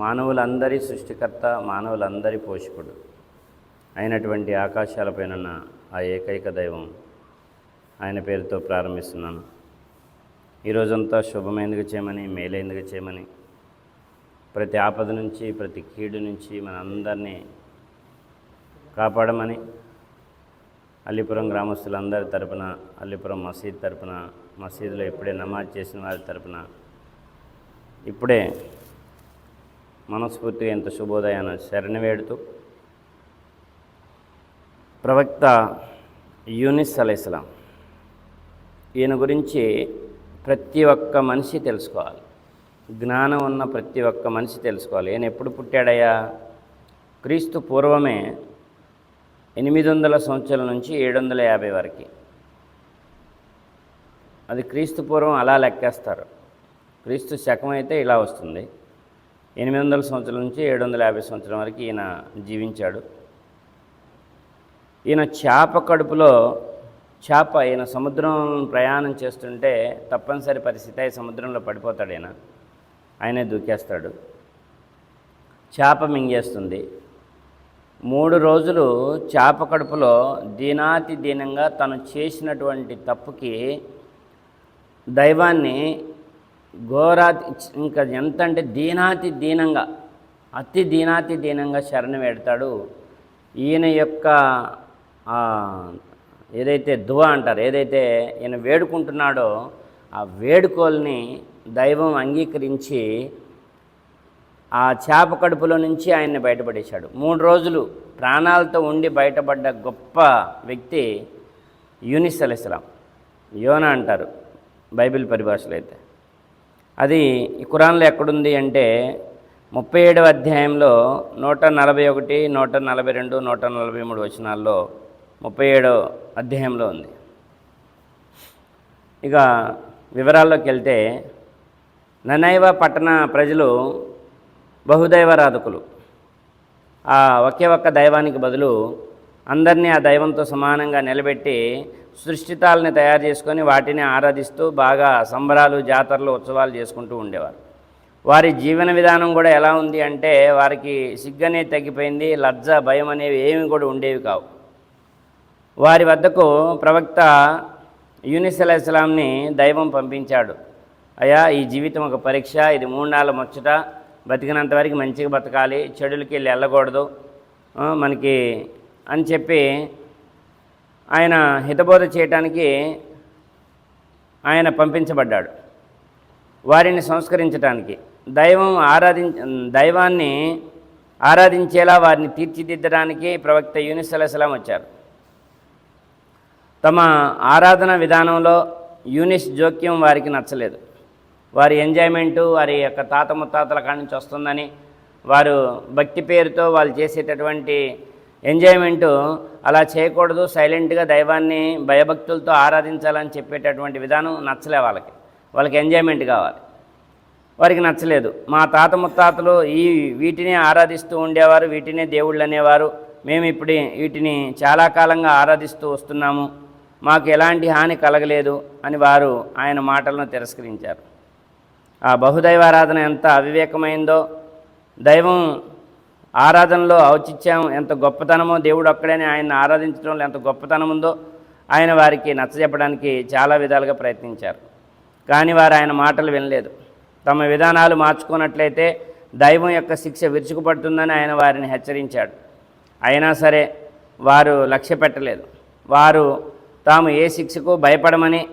మానవులందరి సృష్టికర్త మానవులందరి పోషకుడు అయినటువంటి ఆకాశాలపైన ఆ ఏకైక దైవం ఆయన పేరుతో ప్రారంభిస్తున్నాను. ఈ రోజంతా శుభమైనదిగా చేయమని మేలైనదిగా చేయమని ప్రతి ఆపద నుంచి ప్రతి కీడు నుంచి మనందరినీ కాపాడమని అల్లిపురం గ్రామస్తులందరి తరపున అల్లిపురం మసీద్ తరపున మసీదులో ఇప్పుడే నమాజ్ చేసిన వారి తరపున ఇప్పుడే మనస్ఫూర్తిగా ఎంత శుభోదయాన్ని శరణి వేడుతూ ప్రవక్త యూనిస్ అలైస్లాం ఈయన గురించి ప్రతి ఒక్క మనిషి తెలుసుకోవాలి. జ్ఞానం ఉన్న ప్రతి ఒక్క మనిషి తెలుసుకోవాలి. ఈయన ఎప్పుడు పుట్టాడయ్యా? క్రీస్తు పూర్వమే ఎనిమిది వందల సంవత్సరాల నుంచి ఏడు వందల యాభై వరకు. అది క్రీస్తు పూర్వం అలా లెక్కేస్తారు. క్రీస్తు శకం అయితే ఇలా వస్తుంది. ఎనిమిది వందల సంవత్సరాల నుంచి ఏడు వందల యాభై సంవత్సరం వరకు ఈయన జీవించాడు. ఈయన చేప కడుపులో చేప ఈయన సముద్రం ప్రయాణం చేస్తుంటే తప్పనిసరి పరిస్థితి అయి సముద్రంలో పడిపోతాడు ఈయన. ఆయనే దూకేస్తాడు. చేప మింగేస్తుంది. మూడు రోజులు చేప కడుపులో దీనాతి దీనంగా తను చేసినటువంటి తప్పుకి దైవాన్ని ఘోరాతి ఇంకా ఎంత అంటే దీనాతి దీనంగా అతి దీనాతి దీనంగా శరణు వేడతాడు. ఈయన యొక్క ఏదైతే దువ అంటారు ఏదైతే ఈయన వేడుకుంటున్నాడో ఆ వేడుకోల్ని దైవం అంగీకరించి ఆ చేప కడుపులో నుంచి ఆయన్ని బయటపడేశాడు. మూడు రోజులు ప్రాణాలతో ఉండి బయటపడ్డ గొప్ప వ్యక్తి యూనిస్ అలైస్లాం యోనా అంటారు బైబిల్ పరిభాషలో అయితే. అది ఈ ఎక్కడుంది అంటే ముప్పై ఏడవ అధ్యాయంలో నూట నలభై ఒకటి నూట నలభై రెండు నూట నలభై మూడు వచనాల్లో ముప్పై ఏడో అధ్యాయంలో ఉంది. ఇక వివరాల్లోకి వెళ్తే ననైవ పట్టణ ప్రజలు బహుదైవారాధకులు ఆ ఒకే ఒక్క దైవానికి బదులు అందరినీ ఆ దైవంతో సమానంగా నిలబెట్టి సృష్టితాలని తయారు చేసుకొని వాటిని ఆరాధిస్తూ బాగా సంబరాలు జాతరలు ఉత్సవాలు చేసుకుంటూ ఉండేవారు. వారి జీవన విధానం కూడా ఎలా ఉంది అంటే వారికి సిగ్గనే తగ్గిపోయింది లజ్జ భయం అనేవి ఏమి కూడా ఉండేవి కావు. వారి వద్దకు ప్రవక్త యూనిస్ అలైహిస్లాంని దైవం పంపించాడు. అయ్యా ఈ జీవితం ఒక పరీక్ష ఇది మూడు నాళ్ళ ముచ్చట బతికినంత వరకు మంచిగా బతకాలి చెడులకి వెళ్ళి వెళ్ళకూడదు మనకి అని చెప్పి ఆయన హితబోధ చేయటానికి ఆయన పంపించబడ్డాడు. వారిని సంస్కరించటానికి. దైవం ఆరాధి దైవాన్ని ఆరాధించేలా వారిని తీర్చిదిద్దడానికి ప్రవక్త యూనిస్ అలైహిస్లాం వచ్చారు. తమ ఆరాధన విధానంలో యూనిస్ జోక్యం వారికి నచ్చలేదు. వారి ఎంజాయ్మెంటు వారి యొక్క తాత ముత్తాతల కాడి నుంచి వస్తుందని వారు భక్తి పేరుతో వాళ్ళు చేసేటటువంటి ఎంజాయ్మెంటు అలా చేయకూడదు సైలెంట్గా దైవాన్ని భయభక్తులతో ఆరాధించాలని చెప్పేటటువంటి విధానం నచ్చలే వాళ్ళకి. వాళ్ళకి ఎంజాయ్మెంట్ కావాలి. వారికి నచ్చలేదు. మా తాత ముత్తాతలు ఈ వీటిని ఆరాధిస్తూ ఉండేవారు వీటినే దేవుళ్ళు అనేవారు. మేము ఇప్పుడు వీటిని చాలా కాలంగా ఆరాధిస్తూ వస్తున్నాము. మాకు ఎలాంటి హాని కలగలేదు అని వారు ఆయన మాటలను తిరస్కరించారు. ఆ బహుదైవారాధన ఎంత అవివేకమైందో దైవం ఆరాధనలో ఔచిత్యం ఎంత గొప్పతనమో దేవుడు ఒక్కడని ఆయన ఆరాధించడంలో ఎంత గొప్పతనం ఉందో ఆయన వారికి నచ్చజెప్పడానికి చాలా విధాలుగా ప్రయత్నించారు. కానీ వారు ఆయన మాటలు వినలేదు. తమ విధానాలు మార్చుకున్నట్లయితే దైవం యొక్క శిక్ష విరుచుకుపడుతుందని ఆయన వారిని హెచ్చరించాడు. అయినా సరే వారు లక్ష్య పెట్టలేదు. వారు తాము ఏ శిక్షకు భయపడమని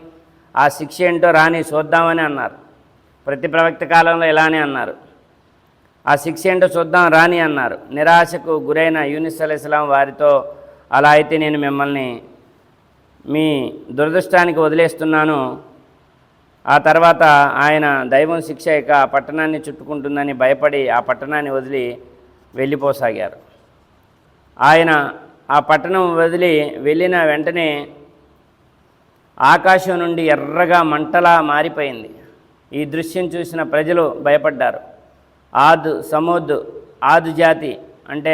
ఆ శిక్ష ఏంటో రాని చూద్దామని అన్నారు. ప్రతి ప్రవక్త కాలంలో ఇలానే అన్నారు. ఆ శిక్ష ఏంటో చూద్దాం రాని అన్నారు. నిరాశకు గురైన యూనిస్ అలైస్లాం వారితో అలా అయితే నేను మిమ్మల్ని మీ దురదృష్టానికి వదిలేస్తున్నాను. ఆ తర్వాత ఆయన దైవం శిక్ష ఇక ఆ పట్టణాన్ని చుట్టుకుంటుందని భయపడి ఆ పట్టణాన్ని వదిలి వెళ్ళిపోసాగారు. ఆయన ఆ పట్టణం వదిలి వెళ్ళిన వెంటనే ఆకాశం నుండి ఎర్రగా మంటలా మారిపోయింది. ఈ దృశ్యం చూసిన ప్రజలు భయపడ్డారు. ఆదు సమోద్ ఆదు జాతి అంటే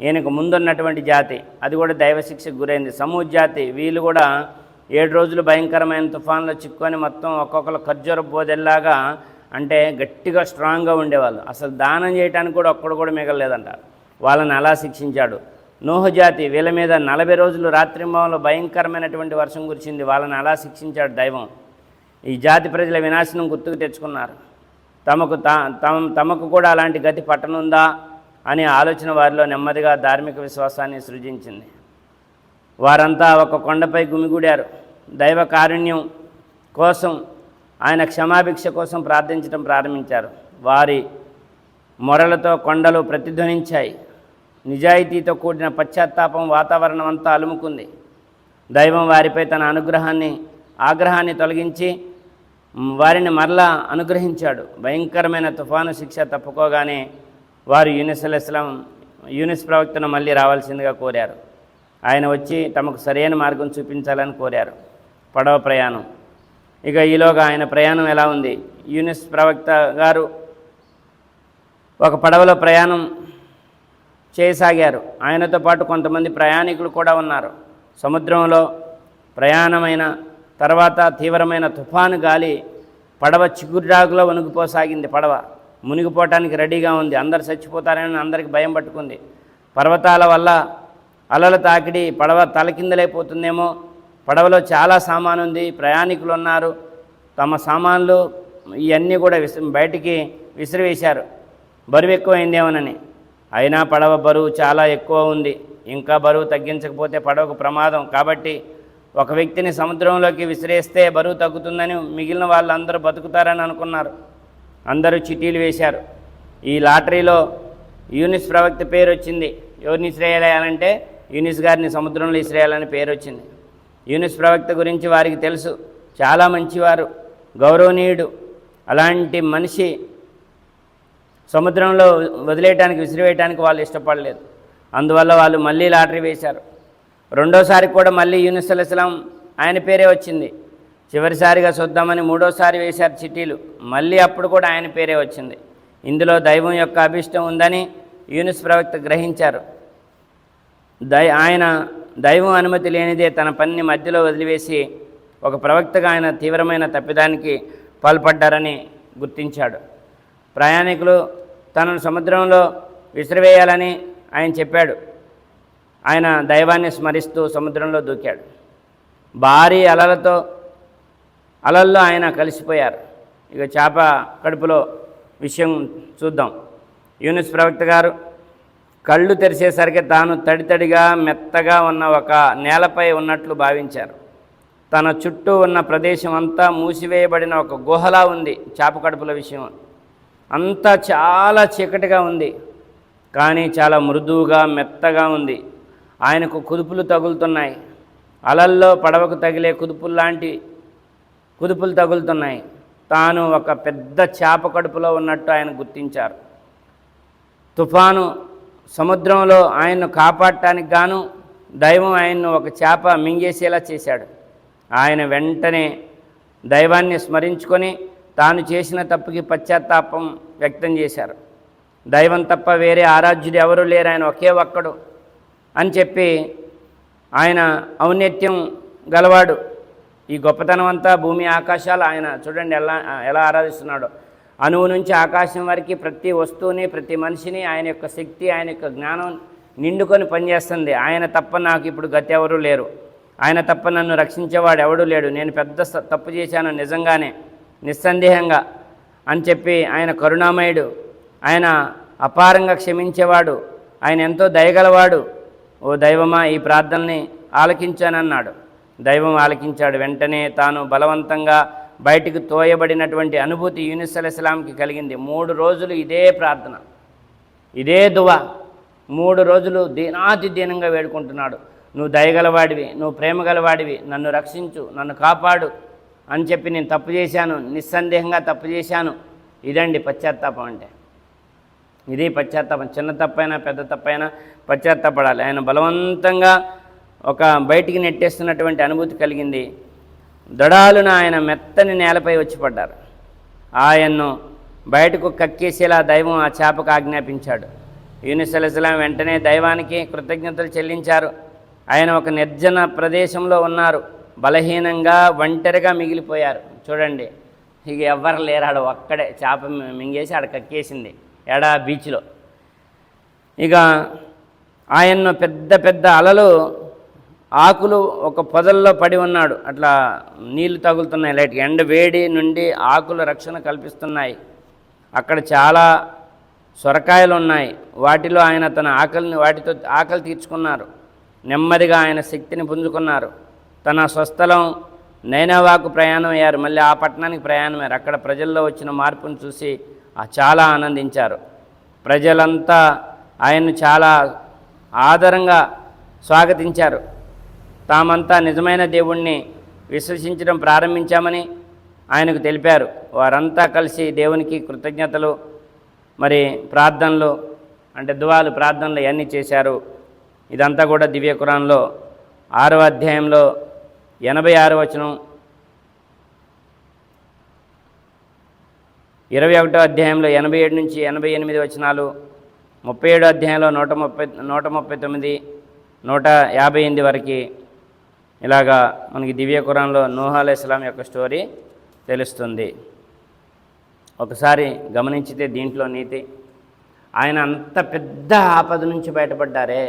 ఈయనకు ముందున్నటువంటి జాతి. అది కూడా దైవశిక్షకు గురైంది. సమూద్ జాతి వీళ్ళు కూడా ఏడు రోజులు భయంకరమైన తుఫాన్లో చిక్కుకొని మొత్తం ఒక్కొక్కరు ఖర్జూర బోదెల్లాగా అంటే గట్టిగా స్ట్రాంగ్గా ఉండేవాళ్ళు. అసలు దానం చేయడానికి కూడా ఒక్కడు కూడా మిగలలేదంట. వాళ్ళని అలా శిక్షించాడు. నూహు జాతి వీళ్ళ మీద నలభై రోజులు రాత్రింభంలో భయంకరమైనటువంటి వర్షం కురిచింది వాళ్ళని అలా శిక్షించాడు దైవం. ఈ జాతి ప్రజల వినాశనం గుర్తుకు తెచ్చుకున్నారు. తమకు తా- తమ తమకు కూడా అలాంటి గతి పట్టనుందా అనే ఆలోచన వారిలో నెమ్మదిగా ధార్మిక విశ్వాసాన్ని సృజించింది. వారంతా ఒక కొండపై గుమిగూడారు. దైవ కారుణ్యం కోసం ఆయన క్షమాభిక్ష కోసం ప్రార్థించడం ప్రారంభించారు. వారి మొరలతో కొండలు ప్రతిధ్వనించాయి. నిజాయితీతో కూడిన పశ్చాత్తాపం వాతావరణం అంతా అలుముకుంది. దైవం వారిపై తన అనుగ్రహాన్ని ఆగ్రహాన్ని తొలగించి వారిని మరలా అనుగ్రహించాడు. భయంకరమైన తుఫాను శిక్ష తప్పుకోగానే వారు యూనిస్ అలైస్లాం యూనిస్ ప్రవక్తను మళ్ళీ రావాల్సిందిగా కోరారు. ఆయన వచ్చి తమకు సరైన మార్గం చూపించాలని కోరారు. పడవ ప్రయాణం. ఇక ఈలోగా ఆయన ప్రయాణం ఎలా ఉంది? యూనిస్ ప్రవక్త గారు ఒక పడవలో ప్రయాణం చేయసాగారు. ఆయనతో పాటు కొంతమంది ప్రయాణికులు కూడా ఉన్నారు. సముద్రంలో ప్రయాణమైన తర్వాత తీవ్రమైన తుఫాను గాలి పడవ చిగుర్రాగులో వణుకుపోసాగింది పడవ. మునిగిపోవటానికి రెడీగా ఉంది. అందరు చచ్చిపోతారని అందరికి భయం పట్టుకుంది. పర్వతాల వల్ల అలల తాకిడి పడవ తలకిందలైపోతుందేమో పడవలో చాలా సామాను ఉంది. ప్రయాణికులు ఉన్నారు. తమ సామాన్లు ఇవన్నీ కూడా విసి బయటికి విసిరివేశారు. బరువు ఎక్కువైందేమోనని. అయినా పడవ బరువు చాలా ఎక్కువ ఉంది. ఇంకా బరువు తగ్గించకపోతే పడవకు ప్రమాదం. కాబట్టి ఒక వ్యక్తిని సముద్రంలోకి విసిరేస్తే బరువు తగ్గుతుందని మిగిలిన వాళ్ళందరూ బతుకుతారని అనుకున్నారు. అందరూ చిటీలు వేశారు. ఈ లాటరీలో యూనిస్ ప్రవక్త పేరు వచ్చింది. ఎవరిని ఇసిరేయాలంటే యూనిస్ గారిని సముద్రంలో ఇసిరేయాలని పేరు వచ్చింది. యూనిస్ ప్రవక్త గురించి వారికి తెలుసు. చాలా మంచివారు గౌరవనీయుడు. అలాంటి మనిషి సముద్రంలో వదిలేయటానికి విసిరివేయటానికి వాళ్ళు ఇష్టపడలేదు. అందువల్ల వాళ్ళు మళ్ళీ లాటరీ వేశారు. రెండోసారి కూడా మళ్ళీ యూనిస్ అలైస్లాం ఆయన పేరే వచ్చింది. చివరిసారిగా చూద్దామని మూడోసారి వేశారు చిట్టీలు. మళ్ళీ అప్పుడు కూడా ఆయన పేరే వచ్చింది. ఇందులో దైవం యొక్క అభిష్టం ఉందని యూనిస్ ప్రవక్త గ్రహించారు. దై ఆయన దైవం అనుమతి లేనిదే తన పనిని మధ్యలో వదిలివేసి ఒక ప్రవక్తగా ఆయన తీవ్రమైన తప్పిదానికి పాల్పడ్డారని గుర్తించాడు. ప్రయాణికులు తనను సముద్రంలో విసిరివేయాలని ఆయన చెప్పాడు. ఆయన దైవాన్ని స్మరిస్తూ సముద్రంలో దూకాడు. భారీ అలలతో అలల్లో ఆయన కలిసిపోయారు. ఇక చేప కడుపులో విషయం చూద్దాం. యూనిస్ ప్రవక్త గారు కళ్ళు తెరిచేసరికి తాను తడితడిగా మెత్తగా ఉన్న ఒక నేలపై ఉన్నట్లు భావించారు. తన చుట్టూ ఉన్న ప్రదేశం అంతా మూసివేయబడిన ఒక గుహలా ఉంది చేప కడుపుల విషయం. అంతా చాలా చీకటిగా ఉంది. కానీ చాలా మృదువుగా మెత్తగా ఉంది. ఆయనకు కుదుపులు తగులుతున్నాయి. అలల్లో పడవకు తగిలే కుదుపుల్లాంటి కుదుపులు తగులుతున్నాయి. తాను ఒక పెద్ద చేప కడుపులో ఉన్నట్టు ఆయన గుర్తించారు. తుఫాను సముద్రంలో ఆయన్ను కాపాడటానికి గాను దైవం ఆయన్ను ఒక చేప మింగేసేలా చేశాడు. ఆయన వెంటనే దైవాన్ని స్మరించుకొని తాను చేసిన తప్పుకి పశ్చాత్తాపం వ్యక్తం చేశారు. దైవం తప్ప వేరే ఆరాధ్యుడు ఎవరూ లేరు. ఆయన ఒకే ఒక్కడు. అని చెప్పి ఆయన ఔన్నత్యం గలవాడు. ఈ గొప్పతనం అంతా భూమి ఆకాశాలు ఆయన చూడండి ఎలా ఎలా ఆరాధిస్తున్నాడో. అణువు నుంచి ఆకాశం వరకు ప్రతి వస్తువుని ప్రతి మనిషిని ఆయన యొక్క శక్తి ఆయన యొక్క జ్ఞానం నిండుకొని పనిచేస్తుంది. ఆయన తప్ప నాకు ఇప్పుడు గతి ఎవరూ లేరు. ఆయన తప్ప నన్ను రక్షించేవాడు ఎవడూ లేడు. నేను పెద్ద స- తప్పు చేశాను నిజంగానే నిస్సందేహంగా అని చెప్పి ఆయన కరుణామయుడు ఆయన అపారంగా క్షమించేవాడు ఆయన ఎంతో దయగలవాడు ఓ దైవమా ఈ ప్రార్థనని ఆలకించానన్నాడు. దైవం ఆలకించాడు. వెంటనే తాను బలవంతంగా బయటికి తోయబడినటువంటి అనుభూతి యూనిస్ అలైస్లాంకి కలిగింది. మూడు రోజులు ఇదే ప్రార్థన ఇదే దువ. మూడు రోజులు దీనాతి దీనంగా వేడుకుంటున్నాడు. నువ్వు దయగలవాడివి నువ్వు ప్రేమ గలవాడివి నన్ను రక్షించు నన్ను కాపాడు అని చెప్పి నేను తప్పు చేశాను నిస్సందేహంగా తప్పు చేశాను. ఇదండి పశ్చాత్తాపం అంటే. ఇది పశ్చాత్తాపం. చిన్న తప్పైనా పెద్ద తప్పైనా పశ్చాత్తాపడాలి. ఆయన బలవంతంగా ఒక బయటికి నెట్టేస్తున్నటువంటి అనుభూతి కలిగింది. దడాలున ఆయన మెత్తని నేలపై వచ్చి పడ్డారు. ఆయన్ను బయటకు కక్కేసేలా దైవం ఆ చేపకు ఆజ్ఞాపించాడు. యూనిస్ అలైస్లాం వెంటనే దైవానికి కృతజ్ఞతలు చెల్లించారు. ఆయన ఒక నిర్జన ప్రదేశంలో ఉన్నారు. బలహీనంగా ఒంటరిగా మిగిలిపోయారు. చూడండి ఇక ఎవ్వరు లేరు ఆడ ఒక్కడే. చేప మింగేసి ఆడ కక్కేసింది. ఎడా బీచ్లో. ఇక ఆయన్ను పెద్ద పెద్ద అలలు ఆకులు ఒక పొదల్లో పడి ఉన్నాడు. అట్లా నీళ్ళు తగులుతున్నాయి లైట్గా. ఎండ వేడి నుండి ఆకులు రక్షణ కల్పిస్తున్నాయి. అక్కడ చాలా సొరకాయలు ఉన్నాయి. వాటిలో ఆయన తన ఆకలిని వాటితో ఆకలి తీర్చుకున్నారు. నెమ్మదిగా ఆయన శక్తిని పుంజుకున్నారు. తన స్వస్థలం నైనావాకు ప్రయాణం అయ్యారు మళ్ళీ ఆ పట్టణానికి ప్రయాణం అయ్యారు అక్కడ ప్రజల్లో వచ్చిన మార్పును చూసి చాలా ఆనందించారు. ప్రజలంతా ఆయన్ను చాలా ఆదరంగా స్వాగతించారు. తామంతా నిజమైన దేవుణ్ణి విశ్వసించడం ప్రారంభించామని ఆయనకు తెలిపారు. వారంతా కలిసి దేవునికి కృతజ్ఞతలు మరి ప్రార్థనలు అంటే దువాలు ప్రార్థనలు ఇవన్నీ చేశారు. ఇదంతా కూడా దివ్య కురాన్లో ఆరవ అధ్యాయంలో ఎనభై ఆరు వచనం ఇరవై ఒకటో అధ్యాయంలో ఎనభై ఏడు నుంచి ఎనభై ఎనిమిది వచనాలు ముప్పై ఏడో అధ్యాయంలో నూట ముప్పై నూట ముప్పై తొమ్మిది నూట యాభై ఎనిమిది వరకు ఇలాగా మనకి దివ్య ఖురాన్లో నూహా ఇస్లాం యొక్క స్టోరీ తెలుస్తుంది. ఒకసారి గమనించితే దీంట్లో నీతి. ఆయన అంత పెద్ద ఆపద నుంచి బయటపడ్డారే.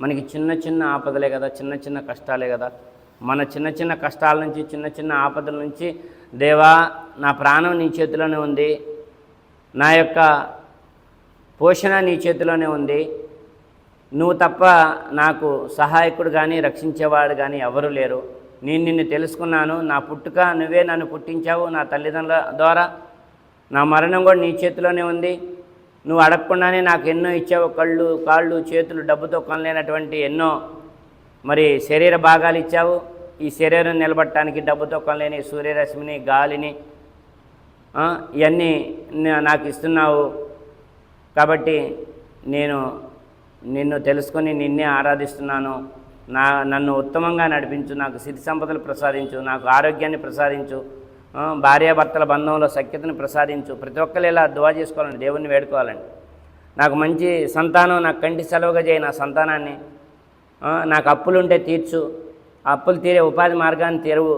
మనకి చిన్న చిన్న ఆపదలే కదా చిన్న చిన్న కష్టాలే కదా. మన చిన్న చిన్న కష్టాల నుంచి చిన్న చిన్న ఆపదల నుంచి దేవా నా ప్రాణం నీ చేతిలోనే ఉంది. నా యొక్క పోషణ నీ చేతిలోనే ఉంది. నువ్వు తప్ప నాకు సహాయకుడు కానీ రక్షించేవాడు కానీ ఎవరు లేరు. నేను నిన్ను తెలుసుకున్నాను. నా పుట్టుక నువ్వే నన్ను పుట్టించావు. నా తల్లిదండ్రుల ద్వారా నా మరణం కూడా నీ చేతిలోనే ఉంది. నువ్వు అడగకుండానే నాకు ఎన్నో ఇచ్చావు. కళ్ళు కాళ్ళు చేతులు డబ్బుతో కొనలేనటువంటి ఎన్నో మరి శరీర భాగాలు ఇచ్చావు. ఈ శరీరం నిలబట్టడానికి డబ్బుతో కొనలేని సూర్యరశ్మిని గాలిని ఇవన్నీ నాకు ఇస్తున్నావు. కాబట్టి నేను నిన్ను తెలుసుకొని నిన్నే ఆరాధిస్తున్నాను. నా నన్ను ఉత్తమంగా నడిపించు నాకు సిరి సంపదలు ప్రసాదించు నాకు ఆరోగ్యాన్ని ప్రసాదించు భార్యాభర్తల బంధంలో సఖ్యతను ప్రసాదించు. ప్రతి ఒక్కరు ఇలా దువా చేసుకోవాలండి దేవుణ్ణి వేడుకోవాలండి. నాకు మంచి సంతానం నాకు కంటి సెలవుగా చేయి నా సంతానాన్ని. నాకు అప్పులుంటే తీర్చు. అప్పులు తీరే ఉపాధి మార్గాన్ని తెరువు.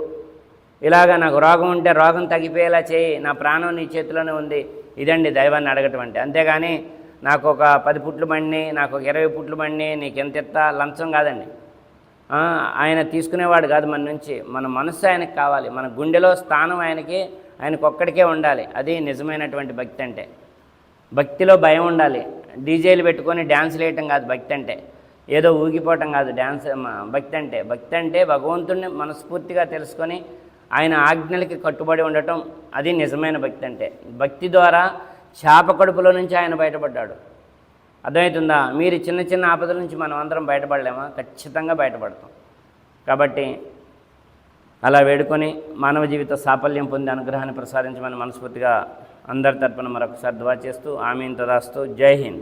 ఇలాగా నాకు రోగం ఉంటే రోగం తగ్గిపోయేలా చేయి. నా ప్రాణం నీ చేతిలోనే ఉంది. ఇదండి దైవాన్ని అడగటం అంటే అంతేగాని నాకు ఒక పది పుట్లు బండి నాకు ఒక ఇరవై పుట్లు బండి నీకు ఎంత ఎత్తా లంచం కాదండి. ఆయన తీసుకునేవాడు కాదు మన నుంచి. మన మనస్సు ఆయనకి కావాలి. మన గుండెలో స్థానం ఆయనకి ఆయనకు ఒక్కడికే ఉండాలి. అది నిజమైనటువంటి భక్తి అంటే. భక్తిలో భయం ఉండాలి. డీజేలు పెట్టుకొని డ్యాన్సులు వేయటం కాదు భక్తి అంటే. ఏదో ఊగిపోవటం కాదు డ్యాన్స్ భక్తి అంటే. భక్తి అంటే భగవంతుడిని మనస్ఫూర్తిగా తెలుసుకొని ఆయన ఆజ్ఞలకి కట్టుబడి ఉండటం అది నిజమైన భక్తి అంటే. భక్తి ద్వారా చేప కడుపులో నుంచి ఆయన బయటపడ్డాడు. అర్థమవుతుందా? మీరు చిన్న చిన్న ఆపదల నుంచి మనం అందరం బయటపడలేమా? ఖచ్చితంగా బయటపడతాం. కాబట్టి అలా వేడుకొని మానవ జీవిత సాఫల్యం పొంది అనుగ్రహాన్ని ప్రసాదించమని మనస్ఫూర్తిగా అందరి తరపున మరొకసారి దువా చేస్తూ ఆమెను తదాస్తూ జై హింద్.